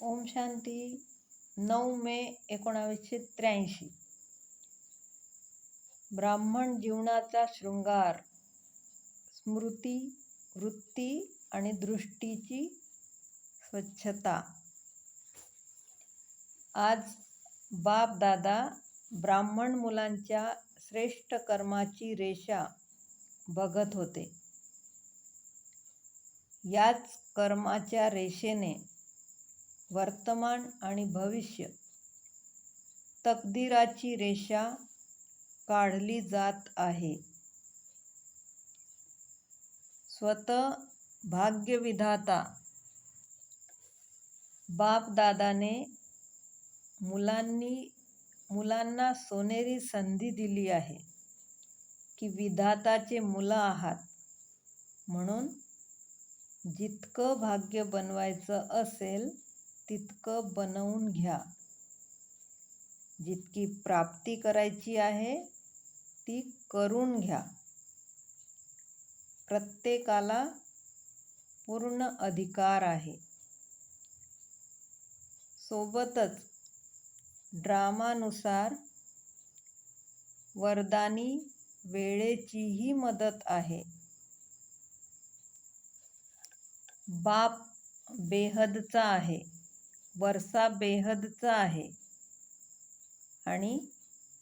ओम शांती. नऊ मे एकोणावीसशे त्र्याऐंशी. ब्राह्मण जीवनाचा शृंगार. स्मृती वृत्ती आणि दृष्टीची स्वच्छता. आज बाप दादा ब्राह्मण मुलांच्या श्रेष्ठ कर्माची रेषा बघत होते. याच कर्माच्या रेषेने वर्तमान आणि भविष्य. तकदीराची रेषा काढली जात आहे. स्वतः भाग्यविधाता. बापदादाने मुलांनी मुलांना सोनेरी संधी दिली आहे की विधाताचे मुलं आहात. म्हणून जितकं भाग्य बनवायचं असेल तितकं बनवून घ्या. जितकी प्राप्ती करायची आहे ती करून घ्या. प्रत्येकाला पूर्ण अधिकार आहे. सोबतच ड्रामानुसार वरदानी वेळेचीही मदत आहे. बाप बेहदचा आहे. वरसा बेहदचा आहे. आणि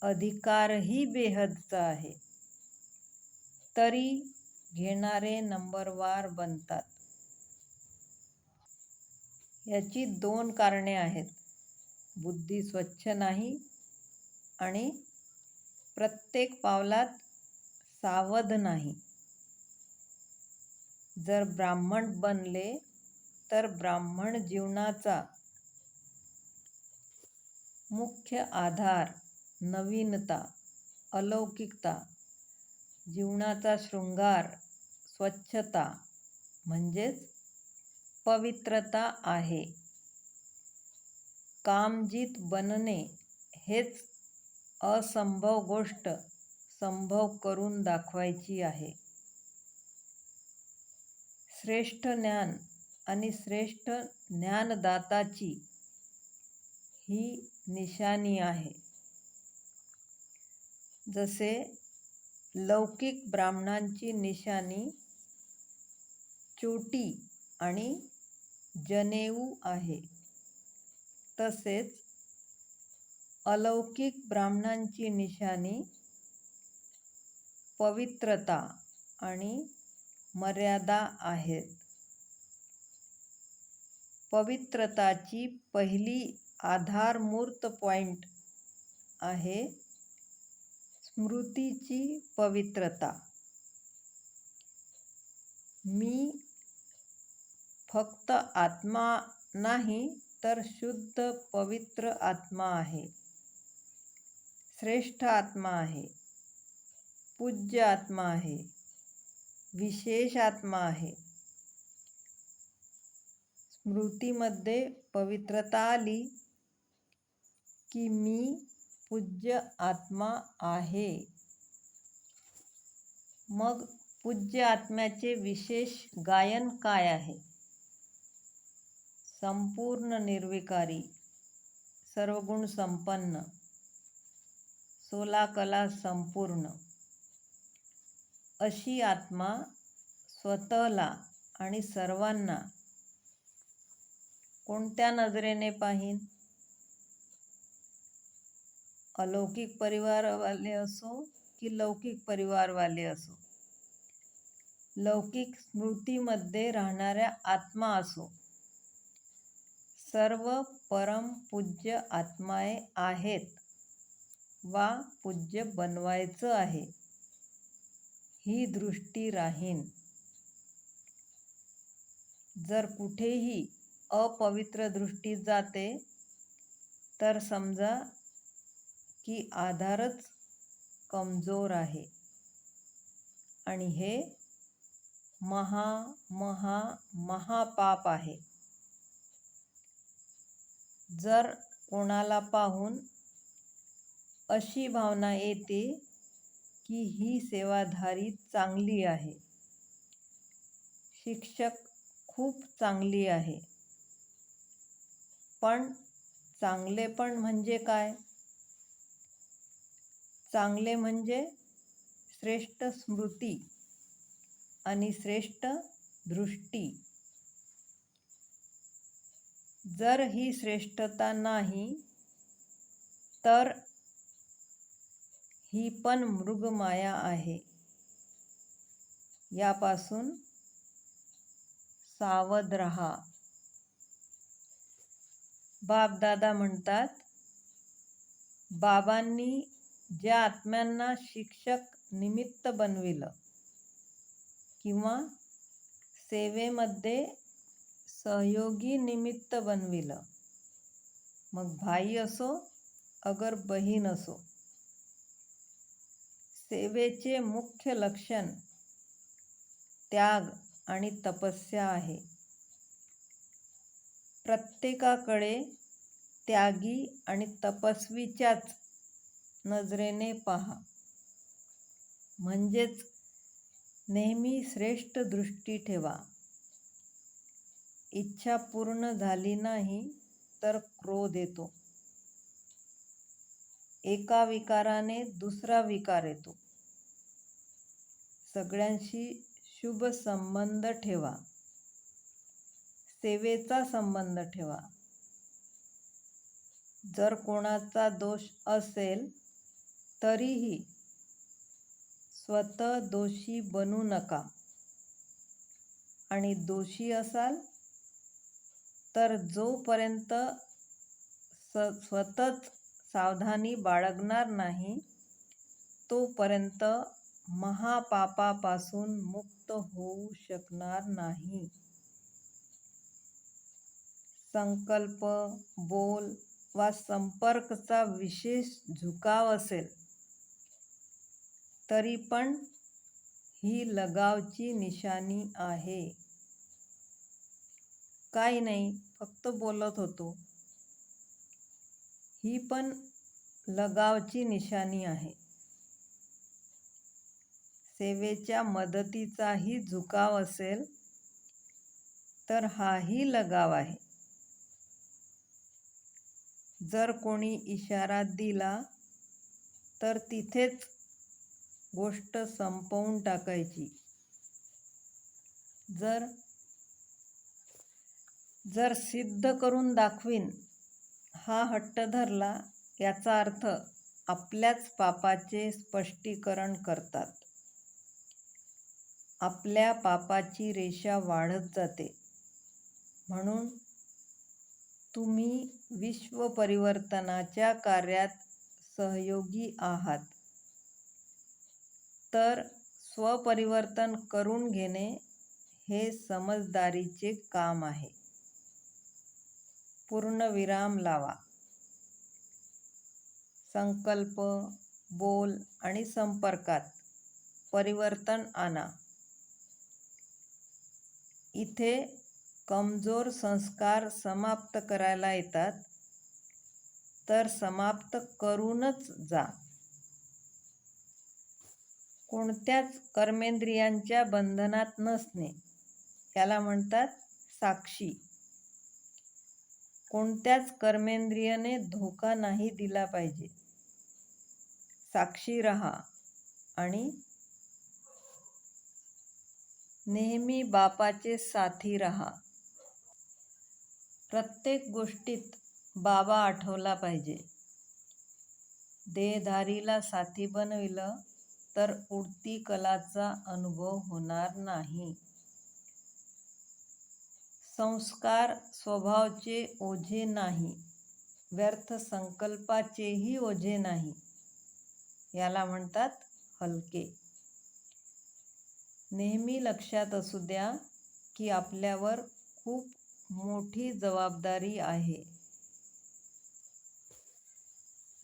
अधिकारही बेहदचा आहे. तरी घेणारे नंबरवार बनतात. याची दोन कारणे आहेत. बुद्धी स्वच्छ नाही आणि प्रत्येक पावलात सावध नाही. जर ब्राह्मण बनले तर ब्राह्मण जीवनाचा मुख्य आधार नवीनता अलौकिकता जीवनाचा शृंगार स्वच्छता म्हणजेच पवित्रता आहे. कामजीत बनणे हेच असंभव गोष्ट संभव करून दाखवायची आहे. श्रेष्ठ ज्ञान आणि श्रेष्ठ ज्ञानदाताची ही निशाणी आहे. जसे लौकिक ब्राह्मणांची निशाणी चोटी आणि जनेऊ आहे तसेच अलौकिक ब्राह्मणांची निशाणी पवित्रता आणि मर्यादा आहेत. पवित्रताची पहिली आधारमूर्त पॉइंट आहे. स्मृतीची पवित्रता. मी फक्त आत्मा नाही तर शुद्ध पवित्र आत्मा आहे. श्रेष्ठ आत्मा आहे. पूज्य आत्मा आहे. विशेष आत्मा आहे. स्मृतीमध्ये पवित्रता आली की मी पूज्य आत्मा आहे. मग पूज्य आत्म्याचे विशेष गायन काय आहे? संपूर्ण निर्विकारी सर्वगुण संपन्न सोला कला संपूर्ण. अशी आत्मा स्वतःला आणि सर्वांना कोणत्या नजरेने पाहीन? अलौकिक परिवारवाले असो की लौकिक परिवारवाले असो. लौकिक स्मृतीमध्ये राहणाऱ्या आत्मा असो. सर्व परम पूज्य आत्माए आहेत वा पूज्य बनवायचं आहे. ही दृष्टी राहीन. जर कुठेही अपवित्र दृष्टी जाते तर समजा की आधारच कमजोर आहे. आणि हे महा महा महापाप आहे. जर कोणाला पाहून अशी भावना येते की ही सेवाधारी चांगली आहे. शिक्षक खूप चांगली आहे. पण चांगले पण म्हणजे काय? चांगले म्हणजे श्रेष्ठ स्मृती आणि श्रेष्ठ दृष्टी. जर ही श्रेष्ठता नाही तर ही पण मृगमाया आहे. यापासून सावध रहा. बापदादा म्हणतात बाबांनी ज्या आत्म्यांना शिक्षक निमित्त बनविलं किंवा सेवेमध्ये सहयोगी निमित्त बनविलं. मग भाई असो अगर बहीण असो सेवेचे मुख्य लक्षण त्याग आणि तपस्या आहे. प्रत्येकाकडे त्यागी आणि तपस्वीच्याच नजरेने पहा. म्हणजेच नेहमी श्रेष्ठ दृष्टी ठेवा. इच्छा पूर्ण झाली नाही तर क्रोध येतो. एका विकाराने दुसरा विकार येतो. सगळ्यांशी शुभ संबंध ठेवा. सेवेचा संबंध ठेवा. जर कोणाचा दोष असेल तरीही स्वतः दोषी बनू नका. आणि दोषी असाल तर जोपर्यंत स स्वतःच सावधानी बाळगणार नाही तोपर्यंत महापापापासून मुक्त होऊ शकणार नाही. संकल्प बोल वा संपर्कचा विशेष झुकाव असेल तरी पण ही लगावची निशाणी आहे. काही नाही फक्त बोलत होतो. ही पण लगावची निशाणी आहे. सेवेच्या मदतीचाही झुकाव असेल तर हाही लगाव आहे. जर कोणी इशारा दिला तर तिथेच गोष्ट संपवून टाकायची. जर जर सिद्ध करून दाखवीन हा हट्ट धरला याचा अर्थ आपल्याच पापाचे स्पष्टीकरण करतात. आपल्या पापाची रेषा वाढत जाते. म्हणून तुम्ही विश्व परिवर्तनाच्या कार्यात सहयोगी आहात. तर स्वपरिवर्तन करून घेणे हे समजदारीचे काम आहे. पूर्णविराम लावा. संकल्प बोल आणि संपर्कात परिवर्तन आणा. इथे कमजोर संस्कार समाप्त करायला येतात तर समाप्त करूनच जा. कोणत्याच कर्मेंद्रियांच्या बंधनात नसणे. याला म्हणतात साक्षी. कोणत्याच कर्मेंद्रियाने धोका नाही दिला पाहिजे. साक्षी रहा आणि नेहमी बापाचे साथी रहा. प्रत्येक गोष्टीत बाबा आठवला पाहिजे. देहधारीला साथी बनविलं तर उडती कलाचा अनुभव होणार नाही. संस्कार स्वभावचे ओझे नाही. व्यर्थ संकल्पाचेही ओझे नाही. याला म्हणतात हलके. नेहमी लक्षात असू द्या की आपल्यावर खूप मोठी जबाबदारी आहे.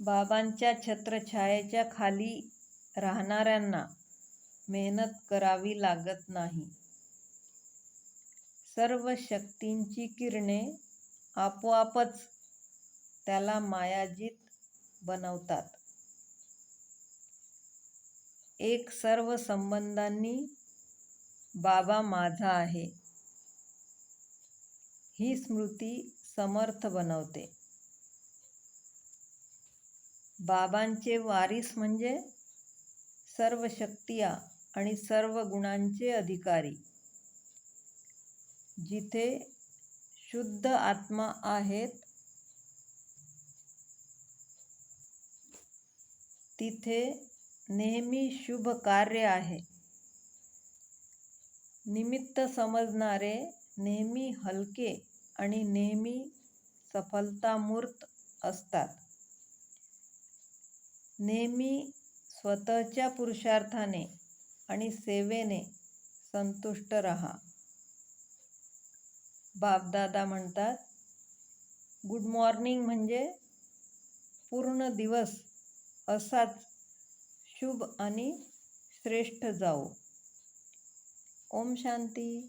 बाबांच्या छत्रछायेच्या खाली राहणाऱ्यांना मेहनत करावी लागत नाही. सर्व शक्तींची किरणे आपोआपच त्याला मायाजीत बनवतात. एक सर्व संबंधांनी बाबा माझा आहे. ही स्मृती समर्थ बनवते. बाबांचे वारीस म्हणजे सर्व शक्तिया आणि सर्व गुणांचे अधिकारी. जिथे शुद्ध आत्मा आहेत तिथे नेहमी शुभ कार्य आहे. निमित्त समजणारे नेहमी हलके आणि नेहमी सफलतामूर्त असतात. नेहमी स्वतःच्या पुरुषार्थाने आणि सेवेने संतुष्ट रहा. बापदादा म्हणतात गुड मॉर्निंग म्हणजे पूर्ण दिवस असाच शुभ आणि श्रेष्ठ जाओ ओम शांती.